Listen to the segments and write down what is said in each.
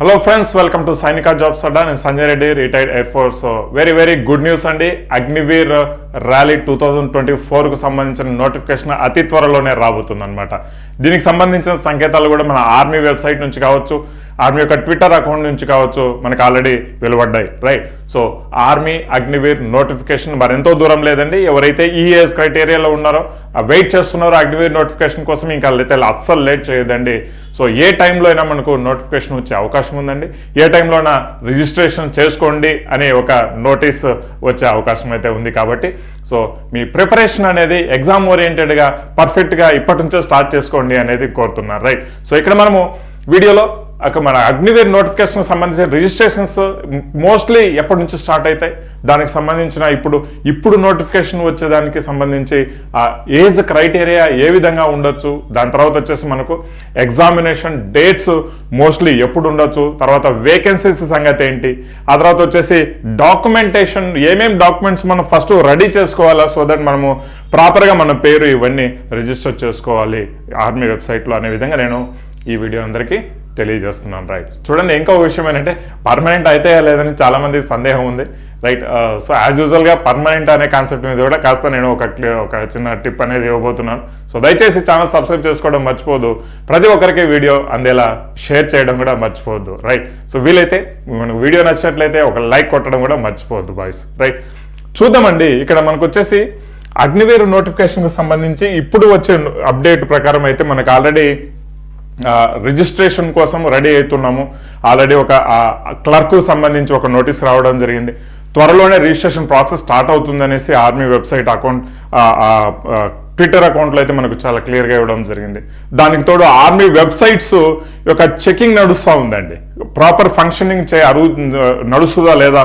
Hello friends welcome to Sainika jobs Adda నేను Sanjay Reddy retired air force very very good news అండి. Agniveer rally two thousand twenty ఫోర్కు సంబంధించిన notification అతి త్వరలోనే రాబోతుంది అనమాట దీనికి సంబంధించిన సంకేతాలు కూడా మన ఆర్మీ వెబ్సైట్ నుంచి కావచ్చు. ఆర్మీ యొక్క ట్విట్టర్ అకౌంట్ నుంచి కావచ్చు మనకు ఆల్రెడీ వెలువడ్డాయి right so army Agniveer notification మరి ఎంతో దూరం లేదండి. ఎవరైతే ఈఏఎస్ క్రైటీరియాలో ఉన్నారో వెయిట్ చేస్తున్నారో అగ్నివీర్ నోటిఫికేషన్ కోసం ఇంకా అయితే అస్సలు లేట్ చేయదండి. సో ఏ టైంలో అయినా మనకు నోటిఫికేషన్ వచ్చే అవకాశం ఉందండి. ఏ టైంలోనా రిజిస్ట్రేషన్ చేసుకోండి అనే ఒక నోటీస్ వచ్చే అవకాశం అయితే ఉంది కాబట్టి సో మీ ప్రిపరేషన్ అనేది ఎగ్జామ్ ఓరియంటెడ్గా పర్ఫెక్ట్గా ఇప్పటి నుంచే స్టార్ట్ చేసుకోండి అనేది కోరుతున్నారు రైట్ సో ఇక్కడ మనము వీడియోలో మన అగ్నివీర్ నోటిఫికేషన్ సంబంధించిన రిజిస్ట్రేషన్స్ మోస్ట్లీ ఎప్పటి నుంచి స్టార్ట్ అవుతాయి దానికి సంబంధించిన ఇప్పుడు ఇప్పుడు నోటిఫికేషన్ వచ్చేదానికి సంబంధించి ఆ ఏజ్ క్రైటీరియా ఏ విధంగా ఉండొచ్చు? దాని తర్వాత వచ్చేసి మనకు ఎగ్జామినేషన్ డేట్స్ మోస్ట్లీ ఎప్పుడు ఉండొచ్చు? తర్వాత వేకెన్సీస్ సంగతి ఏంటి? ఆ తర్వాత వచ్చేసి డాక్యుమెంటేషన్ ఏమేమి డాక్యుమెంట్స్ మనం ఫస్ట్ రెడీ చేసుకోవాలా? సో దట్ మనము ప్రాపర్గా మన పేరు ఇవన్నీ రిజిస్టర్ చేసుకోవాలి. ఆర్మీ వెబ్సైట్లో అనే విధంగా నేను ఈ వీడియో అందరికీ తెలియజేస్తున్నాను రైట్ చూడండి ఇంకొక విషయం ఏంటంటే పర్మనెంట్ అయితే లేదని చాలామంది సందేహం ఉంది రైట్ సో యాజ్ యూజువల్గా పర్మనెంట్ అనే కాన్సెప్ట్ మీద కూడా కాస్త నేను ఒక ఒక చిన్న టిప్ అనేది ఇవ్వబోతున్నాను. సో దయచేసి ఛానల్ సబ్స్క్రైబ్ చేసుకోవడం మర్చిపోదు ప్రతి ఒక్కరికి వీడియో అందేలా షేర్ చేయడం కూడా మర్చిపోవద్దు రైట్ సో వీలైతే మనకు వీడియో నచ్చినట్లయితే ఒక లైక్ కొట్టడం కూడా మర్చిపోవద్దు బాయ్స్ రైట్ చూద్దామండి ఇక్కడ మనకు వచ్చేసి అగ్నివేరు నోటిఫికేషన్కి సంబంధించి ఇప్పుడు వచ్చే అప్డేట్ ప్రకారం అయితే మనకు ఆల్రెడీ రిజిస్ట్రేషన్ కోసం రెడీ అవుతున్నాము. ఆల్రెడీ ఒక క్లర్క్ సంబంధించి ఒక నోటీస్ రావడం జరిగింది. త్వరలోనే రిజిస్ట్రేషన్ ప్రాసెస్ స్టార్ట్ అవుతుందనేసి ఆర్మీ వెబ్సైట్ అకౌంట్ ట్విట్టర్ అకౌంట్లో అయితే మనకు చాలా క్లియర్గా ఇవ్వడం జరిగింది. దానికి తోడు ఆర్మీ వెబ్సైట్స్ యొక్క చెకింగ్ నడుస్తూ ఉందండి. ప్రాపర్ ఫంక్షనింగ్ చే అరుగు నడుస్తుందా లేదా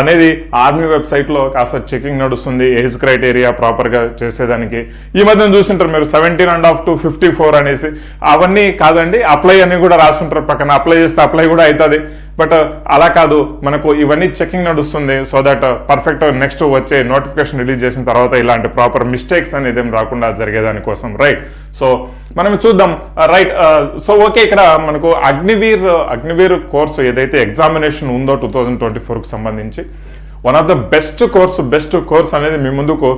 అనేది ఆర్మీ వెబ్సైట్లో కాస్త చెకింగ్ నడుస్తుంది ఏజ్ క్రైటీరియా ప్రాపర్గా చేసేదానికి. ఈ మధ్యన చూసింటారు మీరు seventeen and half to fifty four అనేసి. అవన్నీ కాదండి అప్లై అని కూడా రాస్తుంటారు పక్కన. అప్లై చేస్తే అప్లై కూడా అవుతుంది బట్ uh, అలా కాదు మనకు ఇవన్నీ చెకింగ్ నడుస్తుంది సో దట్ పర్ఫెక్ట్ నెక్స్ట్ వచ్చే నోటిఫికేషన్ రిలీజ్ చేసిన తర్వాత ఇలాంటి ప్రాపర్ మిస్టేక్స్ అనేది ఏం రాకుండా జరిగేదాని కోసం రైట్ సో మనం చూద్దాం రైట్ సో ఓకే ఇక్కడ మనకు అగ్నివీర్ అగ్నివీర్ కోర్సు ఏదైతే ఎగ్జామినేషన్ ఉందో టూ థౌజండ్ ట్వంటీ ఫోర్కి సంబంధించి one of the best course best course అనేది మీ ముందుకు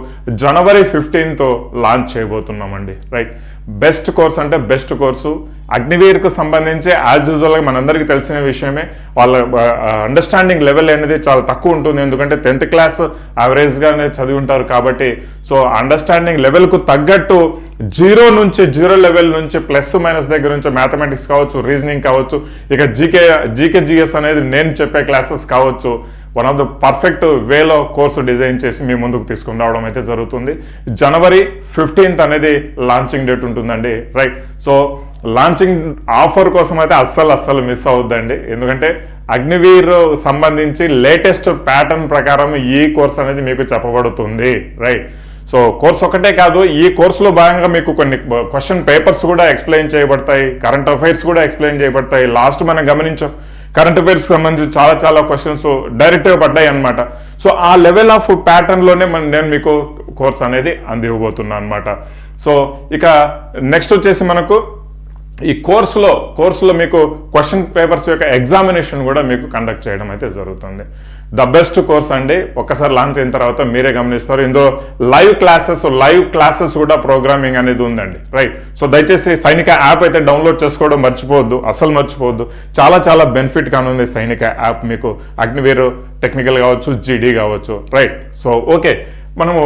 జనవరి ఫిఫ్టీన్తో లాంచ్ చేయబోతున్నామండి రైట్ బెస్ట్ కోర్స్ అంటే బెస్ట్ కోర్సు అగ్నివీర్కు సంబంధించి యాజ్ యూజువల్గా మనందరికీ తెలిసిన విషయమే వాళ్ళ అండర్స్టాండింగ్ లెవెల్ అనేది చాలా తక్కువ ఉంటుంది. ఎందుకంటే టెన్త్ క్లాస్ యావరేజ్గానే చదివి ఉంటారు కాబట్టి సో అండర్స్టాండింగ్ లెవెల్కు తగ్గట్టు జీరో నుంచి జీరో లెవెల్ నుంచి ప్లస్ మైనస్ దగ్గర నుంచి మ్యాథమెటిక్స్ కావచ్చు రీజనింగ్ కావచ్చు ఇక జీకే జీకే జిఎస్ అనేది నేను చెప్పే క్లాసెస్ కావచ్చు వన్ ఆఫ్ ద పర్ఫెక్ట్ వేలో కోర్సు డిజైన్ చేసి మీ ముందుకు తీసుకుని రావడం అయితే జరుగుతుంది. జనవరి ఫిఫ్టీన్త్ అనేది లాంచింగ్ డేట్ ఉంటుందండి. రైట్ సో లాంచింగ్ ఆఫర్ కోసం అయితే అస్సలు అస్సలు మిస్ అవుద్దండి ఎందుకంటే అగ్నివీర్ సంబంధించి లేటెస్ట్ ప్యాటర్న్ ప్రకారం ఈ కోర్స్ అనేది మీకు చెప్పబడుతుంది. రైట్ సో కోర్స్ ఒకటే కాదు ఈ కోర్సులో భాగంగా మీకు కొన్ని క్వశ్చన్ పేపర్స్ కూడా ఎక్స్ప్లెయిన్ చేయబడతాయి కరెంట్ అఫైర్స్ కూడా ఎక్స్ప్లెయిన్ చేయబడతాయి. లాస్ట్ మనం గమనించాం కరెంట్ అఫైర్స్కి సంబంధించి చాలా చాలా క్వశ్చన్స్ డైరెక్ట్గా పడ్డాయి అనమాట సో ఆ లెవెల్ ఆఫ్ ప్యాటర్న్లోనే మనం నేను మీకు కోర్స్ అనేది అందివ్వబోతున్నాను అనమాట సో ఇక నెక్స్ట్ వచ్చేసి మనకు ఈ కోర్సులో కోర్సులో మీకు క్వశ్చన్ పేపర్స్ యొక్క ఎగ్జామినేషన్ కూడా మీకు కండక్ట్ చేయడం అయితే జరుగుతుంది. ద బెస్ట్ కోర్స్ అండి. ఒక్కసారి లాంచ్ అయిన తర్వాత మీరే గమనిస్తారు. ఇందులో లైవ్ క్లాసెస్ లైవ్ క్లాసెస్ కూడా ప్రోగ్రామింగ్ అనేది ఉందండి. రైట్ సో దయచేసి సైనిక యాప్ అయితే డౌన్లోడ్ చేసుకోవడం మర్చిపోవద్దు. అసలు మర్చిపోవద్దు. చాలా చాలా బెనిఫిట్ కానుంది సైనిక యాప్ మీకు. అగ్నివీర్ టెక్నికల్ కావచ్చు జీడీ కావచ్చు. రైట్ సో ఓకే మనము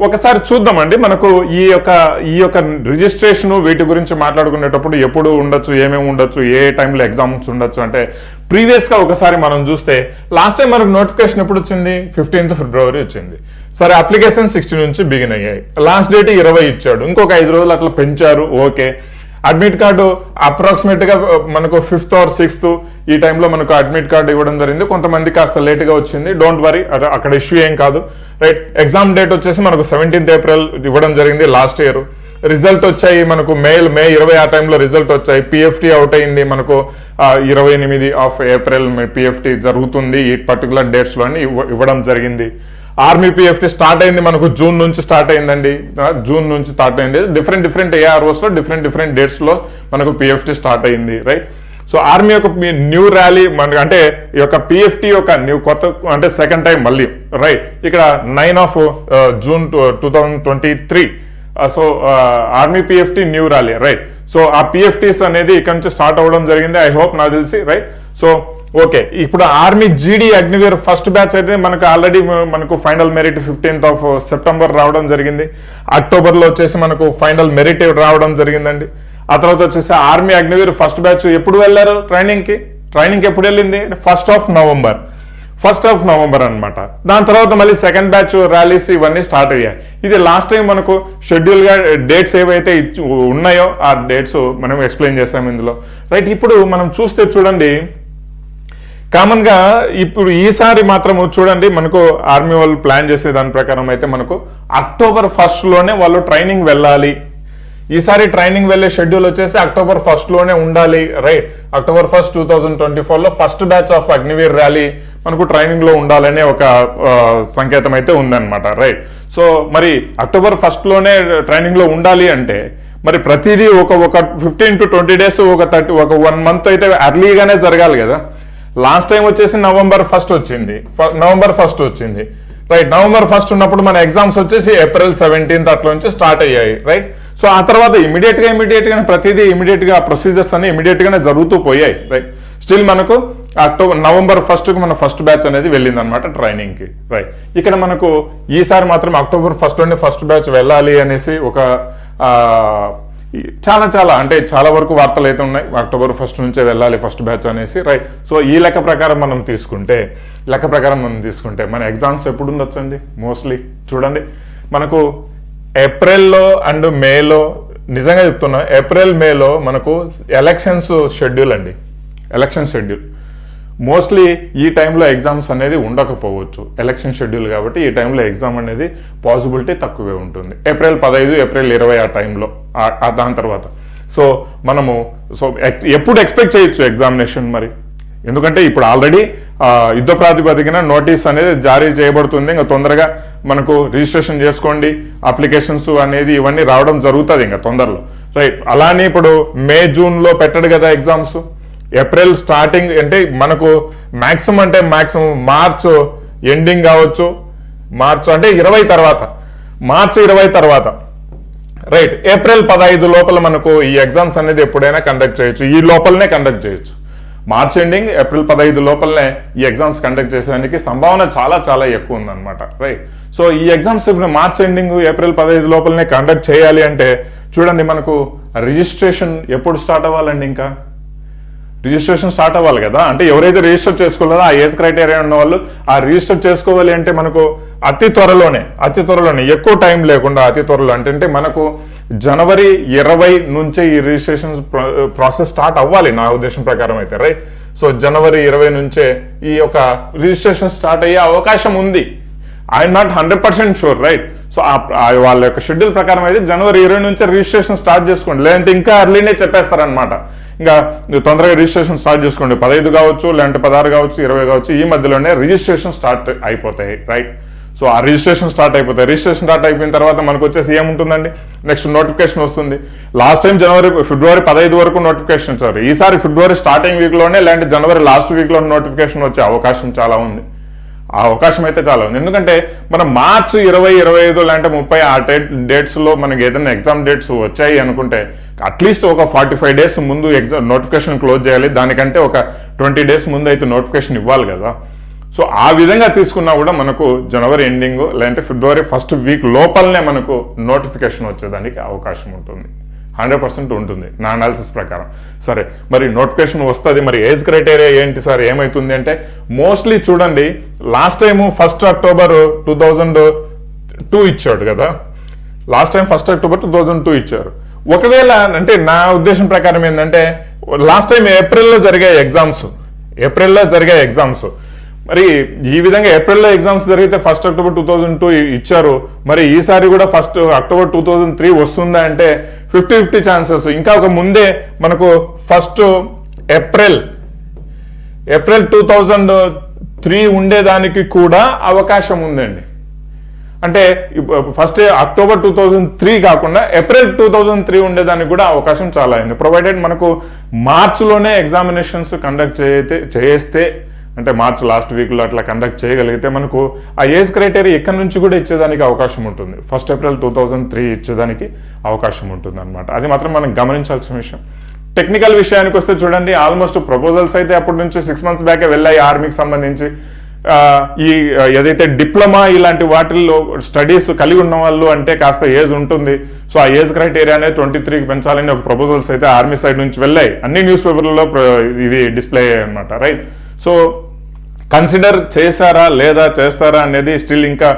ఒకసారి చూద్దామండి. మనకు ఈ యొక్క ఈ యొక్క రిజిస్ట్రేషన్ వీటి గురించి మాట్లాడుకునేటప్పుడు ఎప్పుడు ఉండొచ్చు ఏమేమి ఉండొచ్చు ఏ టైంలో ఎగ్జామ్స్ ఉండొచ్చు అంటే ప్రీవియస్గా ఒకసారి మనం చూస్తే లాస్ట్ టైం మనకు నోటిఫికేషన్ ఎప్పుడు వచ్చింది? ఫిఫ్టీన్త్ ఫిబ్రవరి వచ్చింది. సరే అప్లికేషన్ సిక్స్టీ నుంచి బిగిన్ అయ్యాయి. లాస్ట్ డేట్ ఇరవై ఇచ్చాడు. ఇంకొక ఐదు రోజులు అట్లా పెంచారు. ఓకే. అడ్మిట్ కార్డు అప్రాక్సిమేట్గా మనకు ఫిఫ్త్ ఆర్ సిక్స్త్ ఈ టైంలో మనకు అడ్మిట్ కార్డు ఇవ్వడం జరిగింది. కొంతమంది కాస్త లేట్గా వచ్చింది. డోంట్ వరీ అక్కడ ఇష్యూ ఏం కాదు. రైట్ ఎగ్జామ్ డేట్ వచ్చేసి మనకు సెవెంటీన్త్ ఏప్రిల్ ఇవ్వడం జరిగింది లాస్ట్ ఇయర్ రిజల్ట్ వచ్చాయి మనకు మేల్ మే ఇరవై ఆ టైంలో రిజల్ట్ వచ్చాయి. పిఎఫ్టీ అవుట్ అయింది మనకు ఇరవై ఎనిమిది ఆఫ్ ఏప్రిల్ పిఎఫ్టీ జరుగుతుంది ఈ పర్టికులర్ డేట్స్లో ఇవ్వడం జరిగింది. ఆర్మీ పిఎఫ్టీ స్టార్ట్ అయింది మనకు జూన్ నుంచి స్టార్ట్ అయిందండి. జూన్ నుంచి స్టార్ట్ అయింది. డిఫరెంట్ డిఫరెంట్ ఏఆర్ఓస్లో డిఫరెంట్ డిఫరెంట్ డేట్స్లో మనకు పిఎఫ్టీ స్టార్ట్ అయింది రైట్ సో ఆర్మీ యొక్క న్యూ ర్యాలీ మన అంటే ఈ యొక్క పిఎఫ్టీ యొక్క న్యూ కొత్త అంటే సెకండ్ టైం మళ్ళీ రైట్ ఇక్కడ nine of June two thousand twenty three so army PFT new rally right so ఆ పిఎఫ్టీస్ అనేది ఇక్కడ నుంచి స్టార్ట్ అవ్వడం జరిగింది. ఐ హోప్ నాకు తెలిసి రైట్ సో ఓకే ఇప్పుడు army GD Agniveer first batch అయితే మనకు ఆల్రెడీ మనకు final merit fifteenth of September రావడం జరిగింది. అక్టోబర్లో వచ్చేసి మనకు ఫైనల్ మెరిట్ రావడం జరిగిందండి. ఆ తర్వాత వచ్చేసి ఆర్మీ అగ్నివీర్ ఫస్ట్ బ్యాచ్ ఎప్పుడు వెళ్ళారు ట్రైనింగ్కి ట్రైనింగ్ ఎప్పుడు వెళ్ళింది? First of November first of November అన్నమాట. దాని తర్వాత మళ్ళీ సెకండ్ బ్యాచ్ ర్యాలీస్ ఇవన్నీ స్టార్ట్ అయ్యాయి. ఇది లాస్ట్ టైం మనకు షెడ్యూల్గా డేట్స్ eh, ఏవైతే ఉన్నాయో ఆ డేట్స్ మనం ఎక్స్ప్లెయిన్ చేస్తాం ఇందులో. రైట్ ఇప్పుడు మనం చూస్తే చూడండి కామన్గా ఇప్పుడు ఈసారి మాత్రం చూడండి మనకు ఆర్మీ వాళ్ళు ప్లాన్ చేసే దాని ప్రకారం అయితే మనకు అక్టోబర్ ఫస్ట్లోనే వాళ్ళు ట్రైనింగ్ వెళ్ళాలి. ఈసారి ట్రైనింగ్ వెళ్ళే షెడ్యూల్ వచ్చేసి అక్టోబర్ ఫస్ట్లోనే ఉండాలి right October first two thousand twenty ఫోర్లో first batch of Agniveer rally మనకు ట్రైనింగ్లో ఉండాలనే ఒక సంకేతం అయితే ఉందన్నమాట రైట్ సో మరి అక్టోబర్ ఫస్ట్లోనే ట్రైనింగ్లో ఉండాలి అంటే మరి ప్రతిదీ ఒక ఒక ఫిఫ్టీన్ టు ట్వంటీ డేస్ ఒక థర్టీ ఒక వన్ మంత్ అయితే అర్లీగానే జరగాలి కదా? లాస్ట్ టైం వచ్చేసి నవంబర్ ఫస్ట్ వచ్చింది. నవంబర్ ఫస్ట్ వచ్చింది. రైట్ నవంబర్ ఫస్ట్ ఉన్నప్పుడు మన ఎగ్జామ్స్ వచ్చేసి ఏప్రిల్ సెవెంటీన్త్ అట్లా నుంచి స్టార్ట్ అయ్యాయి. రైట్ సో ఆ తర్వాత ఇమీడియట్గా ఇమీడియట్గా ప్రతిదీ ఇమీడియట్గా ప్రొసీజర్స్ అన్ని ఇమీడియట్ గానే జరుగుతూ పోయాయి. రైట్ స్టిల్ మనకు అక్టోబర్ నవంబర్ ఫస్ట్కు మన ఫస్ట్ బ్యాచ్ అనేది వెళ్ళింది అనమాట ట్రైనింగ్కి. రైట్ ఇక్కడ మనకు ఈసారి మాత్రం అక్టోబర్ ఫస్ట్లోనే ఫస్ట్ బ్యాచ్ వెళ్ళాలి అనేసి ఒక చాలా చాలా అంటే చాలా వరకు వార్తలు అయితే ఉన్నాయి. అక్టోబర్ ఫస్ట్ నుంచే వెళ్ళాలి ఫస్ట్ బ్యాచ్ అనేసి రైట్ సో ఈ లెక్క ప్రకారం మనం తీసుకుంటే లెక్క ప్రకారం మనం తీసుకుంటే మన ఎగ్జామ్స్ ఎప్పుడు ఉండొచ్చండి మోస్ట్లీ చూడండి. మనకు ఏప్రిల్లో అండ్ మేలో నిజంగా చెప్తున్నా ఏప్రిల్ మేలో మనకు ఎలక్షన్స్ షెడ్యూల్ అండి. ఎలక్షన్ షెడ్యూల్ మోస్ట్లీ ఈ టైంలో ఎగ్జామ్స్ అనేది ఉండకపోవచ్చు. ఎలక్షన్ షెడ్యూల్ కాబట్టి ఈ టైంలో ఎగ్జామ్ అనేది పాసిబిలిటీ తక్కువే ఉంటుంది. ఏప్రిల్ పదహైదు ఏప్రిల్ ఇరవై ఆ టైంలో దాని తర్వాత. సో మనము సో ఎప్పుడు ఎక్స్పెక్ట్ చేయొచ్చు ఎగ్జామినేషన్ మరి? ఎందుకంటే ఇప్పుడు ఆల్రెడీ యుద్ధ ప్రాతిపదికన నోటీస్ అనేది జారీ చేయబడుతుంది. ఇంకా తొందరగా మనకు రిజిస్ట్రేషన్ చేసుకోండి. అప్లికేషన్స్ అనేది ఇవన్నీ రావడం జరుగుతుంది ఇంకా తొందరలో. రైట్ అలానే ఇప్పుడు మే జూన్లో పెట్టడు కదా ఎగ్జామ్స్ ఏప్రిల్ స్టార్టింగ్ అంటే మనకు మ్యాక్సిమం అంటే మాక్సిమం మార్చ్ ఎండింగ్ కావచ్చు. మార్చ్ అంటే ఇరవై తర్వాత. మార్చ్ ఇరవై తర్వాత. రైట్ ఏప్రిల్ పదహైదు లోపల మనకు ఈ ఎగ్జామ్స్ అనేది ఎప్పుడైనా కండక్ట్ చేయొచ్చు. ఈ లోపలనే కండక్ట్ చేయొచ్చు. మార్చ్ ఎండింగ్ ఏప్రిల్ పదహైదు లోపలనే ఈ ఎగ్జామ్స్ కండక్ట్ చేసేదానికి సంభావన చాలా చాలా ఎక్కువ ఉందన్నమాట. రైట్ సో ఈ ఎగ్జామ్స్ ఇప్పుడు మార్చ్ ఎండింగ్ ఏప్రిల్ పదహైదు లోపలనే కండక్ట్ చేయాలి అంటే చూడండి మనకు రిజిస్ట్రేషన్ ఎప్పుడు స్టార్ట్ అవ్వాలండి ఇంకా? రిజిస్ట్రేషన్ స్టార్ట్ అవ్వాలి కదా. అంటే ఎవరైతే రిజిస్టర్ చేసుకోలేదో ఆ ఏజ్ క్రైటీరియా ఉన్న వాళ్ళు ఆ రిజిస్టర్ చేసుకోవాలి అంటే మనకు అతి త్వరలోనే అతి త్వరలోనే ఎక్కువ టైం లేకుండా అతి త్వరలో అంటే మనకు జనవరి ఇరవై నుంచే ఈ రిజిస్ట్రేషన్ ప్రాసెస్ స్టార్ట్ అవ్వాలి నా ఉద్దేశం ప్రకారం అయితే రైట్ సో జనవరి ఇరవై నుంచే ఈ యొక్క రిజిస్ట్రేషన్ స్టార్ట్ అయ్యే అవకాశం ఉంది. I'm not hundred percent sure right so వాళ్ళ యొక్క షెడ్యూల్ ప్రకారం అయితే జనవరి ఇరవై నుంచే రిజిస్ట్రేషన్ స్టార్ట్ చేసుకోండి. లేదంటే ఇంకా అర్లీనే చెప్పేస్తారనమాట ఇంకా తొందరగా రిజిస్ట్రేషన్ స్టార్ట్ చేసుకోండి. పదహైదు కావచ్చు లేదంటే పదహారు కావచ్చు ఇరవై కావచ్చు ఈ మధ్యలోనే రిజిస్ట్రేషన్ స్టార్ట్ అయిపోతాయి. రైట్ సో ఆ రిజిస్ట్రేషన్ స్టార్ట్ అయిపోతాయి. రిజిస్ట్రేషన్ స్టార్ట్ అయిపోయిన తర్వాత మనకు వచ్చేసి ఏముంటుందండి? నెక్స్ట్ నోటిఫికేషన్ వస్తుంది. లాస్ట్ టైం జనవరి ఫిబ్రవరి పదహైదు వరకు నోటిఫికేషన్ ఇచ్చారు ఈసారి ఫిబ్రవరి స్టార్టింగ్ వీక్లోనే లేదంటే జనవరి లాస్ట్ వీక్లో నోటిఫికేషన్ వచ్చే అవకాశం చాలా ఉంది. ఆ అవకాశం అయితే చాలా ఉంది. ఎందుకంటే మనం మార్చ్ ఇరవై ఇరవై ఐదు లేదంటే ముప్పై ఆ డేట్ డేట్స్లో మనకి ఏదైనా ఎగ్జామ్ డేట్స్ వచ్చాయి అనుకుంటే అట్లీస్ట్ ఒక ఫార్టీ ఫైవ్ డేస్ ముందు ఎగ్జామ్ నోటిఫికేషన్ క్లోజ్ చేయాలి. దానికంటే ఒక ట్వంటీ డేస్ ముందు అయితే నోటిఫికేషన్ ఇవ్వాలి కదా. సో ఆ విధంగా తీసుకున్నా కూడా మనకు జనవరి ఎండింగ్ లేదంటే ఫిబ్రవరి ఫస్ట్ వీక్ లోపలనే మనకు నోటిఫికేషన్ వచ్చేదానికి అవకాశం ఉంటుంది. హండ్రెడ్ పర్సెంట్ ఉంటుంది నా అనాలిసిస్ ప్రకారం. సరే మరి నోటిఫికేషన్ వస్తుంది మరి ఏజ్ క్రైటీరియా ఏంటి సార్ ఏమైతుంది అంటే మోస్ట్లీ చూడండి last time first October two thousand two ఇచ్చాడు కదా. Last time first October two thousand two ఇచ్చారు. ఒకవేళ అంటే నా ఉద్దేశం ప్రకారం ఏంటంటే లాస్ట్ టైం ఏప్రిల్లో జరిగే ఎగ్జామ్స్ ఏప్రిల్లో జరిగే ఎగ్జామ్స్ మరి ఈ విధంగా ఏప్రిల్లో ఎగ్జామ్స్ జరిగితే first October two thousand two ఇచ్చారు. మరి ఈసారి కూడా first October two thousand three వస్తుందా అంటే ఫిఫ్టీ ఫిఫ్టీ ఛాన్సెస్ ఇంకా ఒక ముందే మనకు first April April two thousand three ఉండేదానికి కూడా అవకాశం ఉందండి. అంటే first October two thousand three కాకుండా ఏప్రిల్ టూ థౌజండ్ త్రీ ఉండేదానికి కూడా అవకాశం చాలా అయింది. ప్రొవైడెడ్ మనకు మార్చ్లోనే ఎగ్జామినేషన్స్ కండక్ట్ చేయతే చేస్తే అంటే మార్చ్ లాస్ట్ వీక్లో అట్లా కండక్ట్ చేయగలిగితే మనకు ఆ ఏజ్ క్రైటీరియా ఎక్కడి నుంచి కూడా ఇచ్చేదానికి అవకాశం ఉంటుంది. First April two thousand three ఇచ్చేదానికి అవకాశం ఉంటుంది అనమాట అది మాత్రం మనం గమనించాల్సిన విషయం. టెక్నికల్ విషయానికి వస్తే చూడండి ఆల్మోస్ట్ ప్రపోజల్స్ అయితే అప్పటి నుంచి సిక్స్ మంత్స్ బ్యాకే వెళ్ళాయి. ఆర్మీకి సంబంధించి ఈ ఏదైతే డిప్లొమా ఇలాంటి వాటిల్లో స్టడీస్ కలిగి ఉన్న వాళ్ళు అంటే కాస్త ఏజ్ ఉంటుంది. సో ఆ ఏజ్ క్రైటీరియా అనేది ట్వంటీ త్రీకి పెంచాలని ఒక ప్రపోజల్స్ అయితే ఆర్మీ సైడ్ నుంచి వెళ్ళాయి. అన్ని న్యూస్ పేపర్లలో ఇది డిస్ప్లే అయ్యాయి అనమాట రైట్ సో కన్సిడర్ చేశారా లేదా చేస్తారా అనేది స్టిల్ ఇంకా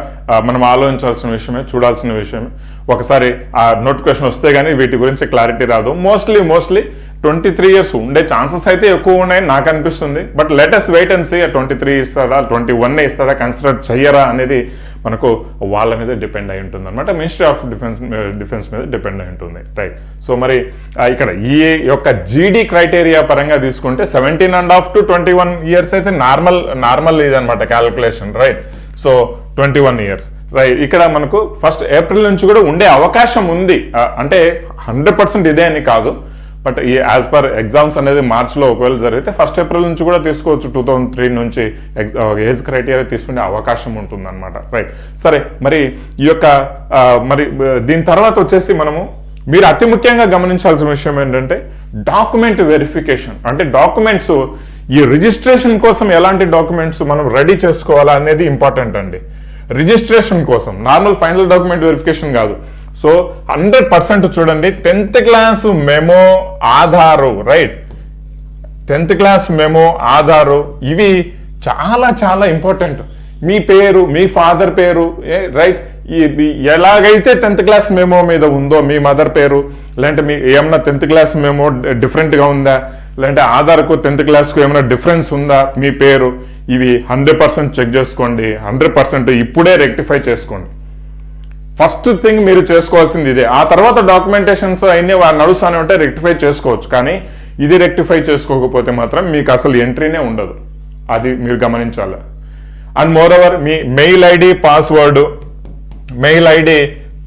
మనం ఆలోచించాల్సిన విషయమే చూడాల్సిన విషయమే. ఒకసారి ఆ నోటిఫికేషన్ వస్తే కానీ వీటి గురించి క్లారిటీ రాదు. Mostly mostly twenty three years ఉండే ఛాన్సెస్ అయితే ఎక్కువ ఉన్నాయని నాకు అనిపిస్తుంది. But latest wait and see twenty three ఇస్తారా ట్వంటీ వన్ ఇస్తారా కన్సిడర్ చెయ్యరా అనేది మనకు వాళ్ళ మీద డిపెండ్ అయి ఉంటుంది అనమాట మినిస్ట్రీ ఆఫ్ డిఫెన్స్ డిఫెన్స్ మీద డిపెండ్ అయి ఉంటుంది. రైట్ సో మరి ఇక్కడ ఈ యొక్క జీడీ క్రైటీరియా పరంగా తీసుకుంటే seventeen and half to twenty one years అయితే నార్మల్ నార్మల్ ఇది అనమాట calculation right so twenty one years right ఇక్కడ మనకు ఫస్ట్ ఏప్రిల్ నుంచి కూడా ఉండే అవకాశం ఉంది. Uh, అంటే హండ్రెడ్ పర్సెంట్ ఇదే అని కాదు. బట్ ఈ యాజ్ పర్ ఎగ్జామ్స్ అనేది మార్చ్లో ఒకవేళ జరిగితే ఫస్ట్ ఏప్రిల్ నుంచి కూడా తీసుకోవచ్చు టూ థౌజండ్ త్రీ నుంచి ఏజ్ క్రైటీరియా తీసుకునే అవకాశం ఉంటుందన్నమాట. రైట్ సరే మరి ఈ యొక్క మరి దీని తర్వాత వచ్చేసి మనము మీరు అతి ముఖ్యంగా గమనించాల్సిన విషయం ఏంటంటే డాక్యుమెంట్ వెరిఫికేషన్ అంటే డాక్యుమెంట్స్ ఈ రిజిస్ట్రేషన్ కోసం ఎలాంటి డాక్యుమెంట్స్ మనం రెడీ చేసుకోవాలా అనేది ఇంపార్టెంట్ అండి. రిజిస్ట్రేషన్ కోసం. నార్మల్ ఫైనల్ డాక్యుమెంట్ వెరిఫికేషన్ కాదు. సో హండ్రెడ్ పర్సెంట్ చూడండి. Tenth class memo Aadhaar right tenth class memo Aadhaar. ఇవి చాలా చాలా ఇంపార్టెంట్ మీ పేరు మీ ఫాదర్ పేరు ఏ రైట్ ఈ- ఎలాగైతే టెన్త్ క్లాస్ మెమో మీద ఉందో మీ మదర్ పేరు లేదంటే మీ ఏమన్నా టెన్త్ క్లాస్ మెమో డిఫరెంట్గా ఉందా? లేదంటే ఆధార్కు టెన్త్ క్లాస్కు ఏమైనా డిఫరెన్స్ ఉందా మీ పేరు? ఇవి హండ్రెడ్ పర్సెంట్ చెక్ చేసుకోండి. హండ్రెడ్ పర్సెంట్ ఇప్పుడే రెక్టిఫై చేసుకోండి. ఫస్ట్ థింగ్ మీరు చేసుకోవాల్సింది ఇదే. ఆ తర్వాత డాక్యుమెంటేషన్స్ అన్ని నడుస్తానే ఉంటే రెక్టిఫై చేసుకోవచ్చు. కానీ ఇది రెక్టిఫై చేసుకోకపోతే మాత్రం మీకు అసలు ఎంట్రీనే ఉండదు. అది మీరు గమనించాలి. And moreover me mail ID password mail ID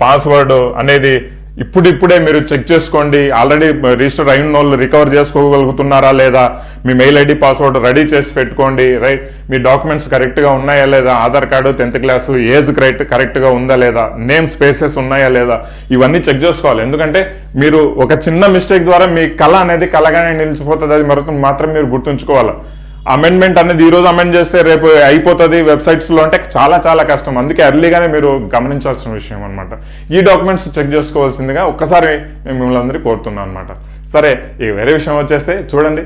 password అనేది ఇప్పుడిప్పుడే మీరు చెక్ చేసుకోండి. ఆల్రెడీ రిజిస్టర్ అయిన వాళ్ళు రికవర్ చేసుకోగలుగుతున్నారా లేదా? మీ మెయిల్ ఐడి పాస్వర్డ్ రెడీ చేసి పెట్టుకోండి. రైట్? మీ డాక్యుమెంట్స్ కరెక్ట్గా ఉన్నాయా లేదా? Aadhaar card tenth class age correct కరెక్ట్గా ఉందా లేదా? నేమ్ స్పేసెస్ ఉన్నాయా లేదా? ఇవన్నీ చెక్ చేసుకోవాలి. ఎందుకంటే మీరు ఒక చిన్న మిస్టేక్ ద్వారా మీ కళ అనేది కళగానే నిలిచిపోతుంది. అది మరొక మాత్రం మీరు గుర్తుంచుకోవాలి. అమెండ్మెంట్ అనేది ఈరోజు అమెండ్ చేస్తే రేపు అయిపోతుంది. వెబ్సైట్స్లో అంటే చాలా చాలా కష్టం. అందుకే ఎర్లీగానే మీరు గమనించాల్సిన విషయం అనమాట ఈ డాక్యుమెంట్స్ చెక్ చేసుకోవాల్సిందిగా ఒక్కసారి మేము మిమ్మల్ని అందరికీ కోరుతున్నాం అనమాట సరే ఈ వేరే విషయం వచ్చేస్తే చూడండి.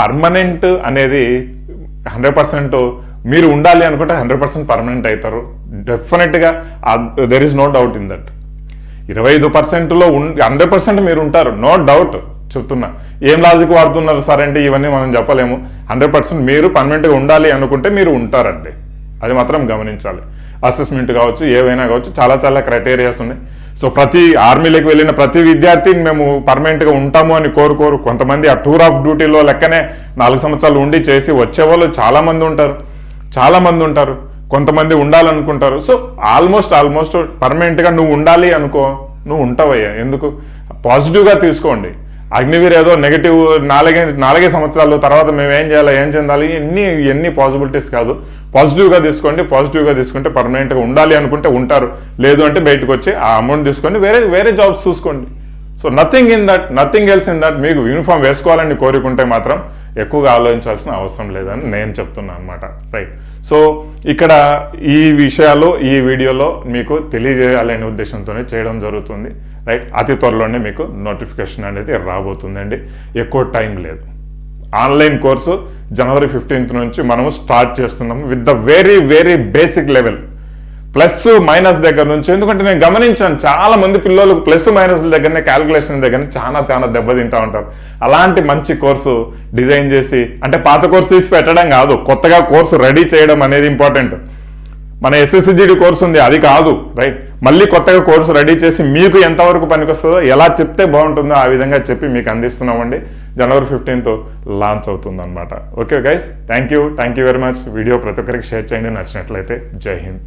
పర్మనెంట్ అనేది హండ్రెడ్ పర్సెంట్ మీరు ఉండాలి అనుకుంటే హండ్రెడ్ పర్సెంట్ పర్మనెంట్ అవుతారు. డెఫినెట్గా there is no doubt in that ఇరవై ఐదు పర్సెంట్లో హండ్రెడ్ పర్సెంట్ మీరు ఉంటారు. నో డౌట్ చెప్తున్నా. ఏం లాజిక్ వాడుతున్నారు సార్ అంటే ఇవన్నీ మనం చెప్పలేము. హండ్రెడ్ పర్సెంట్ మీరు పర్మనెంట్గా ఉండాలి అనుకుంటే మీరు ఉంటారండి. అది మాత్రం గమనించాలి. అసెస్మెంట్ కావచ్చు ఏవైనా కావచ్చు చాలా చాలా క్రైటీరియాస్ ఉన్నాయి. సో ప్రతి ఆర్మీలోకి వెళ్ళిన ప్రతి విద్యార్థి మేము పర్మనెంట్గా ఉంటాము అని కోరుకోరు. కొంతమంది ఆ టూర్ ఆఫ్ డ్యూటీలో లెక్కనే నాలుగు సంవత్సరాలు ఉండి చేసి వచ్చేవాళ్ళు చాలామంది ఉంటారు. చాలా మంది ఉంటారు. కొంతమంది ఉండాలనుకుంటారు. సో ఆల్మోస్ట్ ఆల్మోస్ట్ పర్మనెంట్గా నువ్వు ఉండాలి అనుకో నువ్వు ఉంటావయ్యా. ఎందుకు? పాజిటివ్గా తీసుకోండి. అగ్నివీర్ ఏదో నెగిటివ్ నాలుగే నాలుగే సంవత్సరాలు తర్వాత మేము ఏం చేయాలి ఏం చెందాలి ఎన్ని ఎన్ని పాసిబిలిటీస్ కాదు. పాజిటివ్గా తీసుకోండి పాజిటివ్గా తీసుకుంటే పర్మనెంట్గా ఉండాలి అనుకుంటే ఉంటారు. లేదు అంటే బయటకు వచ్చి ఆ అమౌంట్ తీసుకొని వేరే వేరే జాబ్స్ చూసుకోండి. So nothing in that nothing else in that మీకు యూనిఫామ్ వేసుకోవాలని కోరుకుంటే మాత్రం ఎక్కువగా ఆలోచించాల్సిన అవసరం లేదని నేను చెప్తున్నాను అనమాట రైట్ సో ఇక్కడ ఈ విషయాలు ఈ వీడియోలో మీకు తెలియజేయాలనే ఉద్దేశంతోనే చేయడం జరుగుతుంది. రైట్ అతి త్వరలోనే మీకు నోటిఫికేషన్ అనేది రాబోతుందండి. ఎక్కువ టైం లేదు. ఆన్లైన్ కోర్సు జనవరి ఫిఫ్టీన్త్ నుంచి మనము స్టార్ట్ చేస్తున్నాము with the very very basic level plus minus దగ్గర నుంచి ఎందుకంటే నేను గమనించాను చాలా మంది పిల్లలు ప్లస్ మైనస్ దగ్గరనే క్యాలిక్యులేషన్ దగ్గరనే చాలా చాలా దెబ్బతింటా ఉంటారు. అలాంటి మంచి కోర్సు డిజైన్ చేసి అంటే పాత కోర్సు తీసి పెట్టడం కాదు కొత్తగా కోర్సు రెడీ చేయడం అనేది ఇంపార్టెంట్. మన ఎస్ఎస్సిజిడి కోర్సు ఉంది అది కాదు రైట్? మళ్ళీ కొత్తగా కోర్సు రెడీ చేసి మీకు ఎంతవరకు పనికొస్తుందో ఎలా చెప్తే బాగుంటుందో ఆ విధంగా చెప్పి మీకు అందిస్తున్నామండి. జనవరి ఫిఫ్టీన్త్ లాంచ్ అవుతుంది అనమాట okay guys thank you thank you very much video ప్రతి ఒక్కరికి షేర్ చేయండి. నచ్చినట్లయితే జై హింద్.